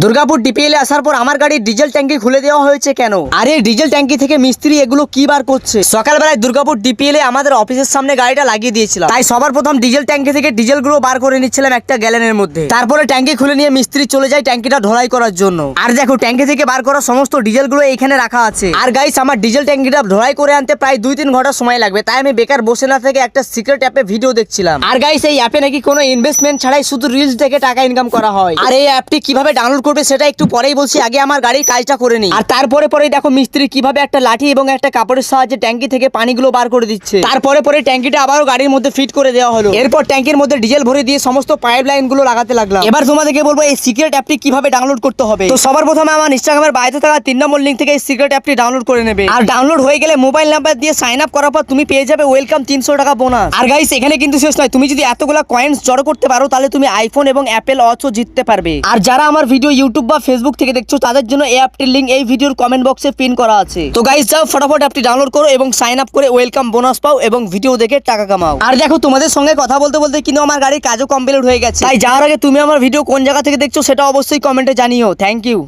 Durgapur DPL আসার পর আমার গাড়ির ডিজেল ট্যাঙ্কি খুলে দেওয়া হয়েছে কেন? আর ডিজেল ট্যাঙ্কি থেকে মিস্ত্রি এগুলো কি বার করছে? সকালবেলায় দুর্গাপুর ডিপিএল আমাদের অফিসের সামনে গাড়িটা লাগিয়ে দিয়েছিলাম। তাই সবার প্রথম ডিজেল ট্যাঙ্কি থেকে ডিজেলগুলো বার করে নিচ্ছিলাম একটা গ্যালেনের মধ্যে। তারপরে ট্যাঙ্কি খুলে নিয়ে মিস্ত্রি চলে যায় ট্যাঙ্কিটা ঢোলাই করার জন্য। আর দেখো, ট্যাঙ্কি থেকে বার করা সমস্ত ডিজেলগুলো এখানে রাখা আছে। আর গাইস আমার ডিজেল ট্যাঙ্কিটা ঢোলাই করে আনতে প্রায় দুই তিন ঘণ্টা সময় লাগবে। তাই আমি বেকার বসে না থেকে একটা সিক্রেট অ্যাপে ভিডিও দেখছিলাম। আর গাইস এই অ্যাপে নাকি কোনো ইনভেস্টমেন্ট ছাড়াই শুধু রিলস থেকে টাকা ইনকাম করা হয়। আর এই অ্যাপটি কীভাবে ডাউনলোড করবে সেটা একটু পরেই বলছি আগে আমার গাড়ির কাজটা করে নিই। আর তারপরে পরে দেখো মিস্ত্রি কীভাবে একটা লাঠি এবং একটা কাপড়ের সাহায্যে ট্যাঙ্কি থেকে পানিগুলো বার করে দিচ্ছে। তারপরে পরে ট্যাঙ্কিটা আবারও গাড়ির মধ্যে ফিট করে দেওয়া হলো। এরপর ট্যাঙ্কির মধ্যে ডিজেল ভরে দিয়ে সমস্ত পাইপ লাইনগুলো লাগাতে লাগলাম। এবার তোমাদেরকে বলব এই সিক্রেট অ্যাপটি কীভাবে ডাউনলোড করতে হবে? তো সবার প্রথমে আমার ইনস্টাগ্রামের বাইরে থাকা তিন নম্বর লিঙ্ক থেকে এই সিক্রেট অ্যাপটি ডাউনলোড করে নেবে। আর ডাউনলোড হয়ে গেলে মোবাইল নাম্বার দিয়ে সাইন আপ করার পর তুমি পেয়ে যাবে ওয়েলকাম তিনশো টাকা বোনাস আর গাইস এখানে কিন্তু শেষ নয়। তুমি যদি এতগুলো কয়েন্স জড়ো করতে পারো তাহলে তুমি আইফোন এবং অ্যাপেল ওয়াচও জিততে পারবে। আর যারা আমার ভিডিও ইউটিউব বা ফেসবুক থেকে দেখছ, তাদের জন্য এই অ্যাপটির লিঙ্ক এই ভিডিওর কমেন্ট বক্সে পিন করা আছে। তো গাইজ যাও ফটাফট অ্যাপটি ডাউনলোড করো এবং সাইন আপ করে ওয়েলকাম বোনাস পাও এবং ভিডিও দেখে টাকা কামাও। আর দেখো, তোমাদের সঙ্গে কথা বলতে বলতে কিন্তু আমার গাড়ির কাজও কমপ্লিট হয়ে গেছে। তাই যাওয়ার আগে তুমি আমার ভিডিও কোন জায়গা থেকে দেখছ, সেটা অবশ্যই কমেন্টে জানিও। Thank you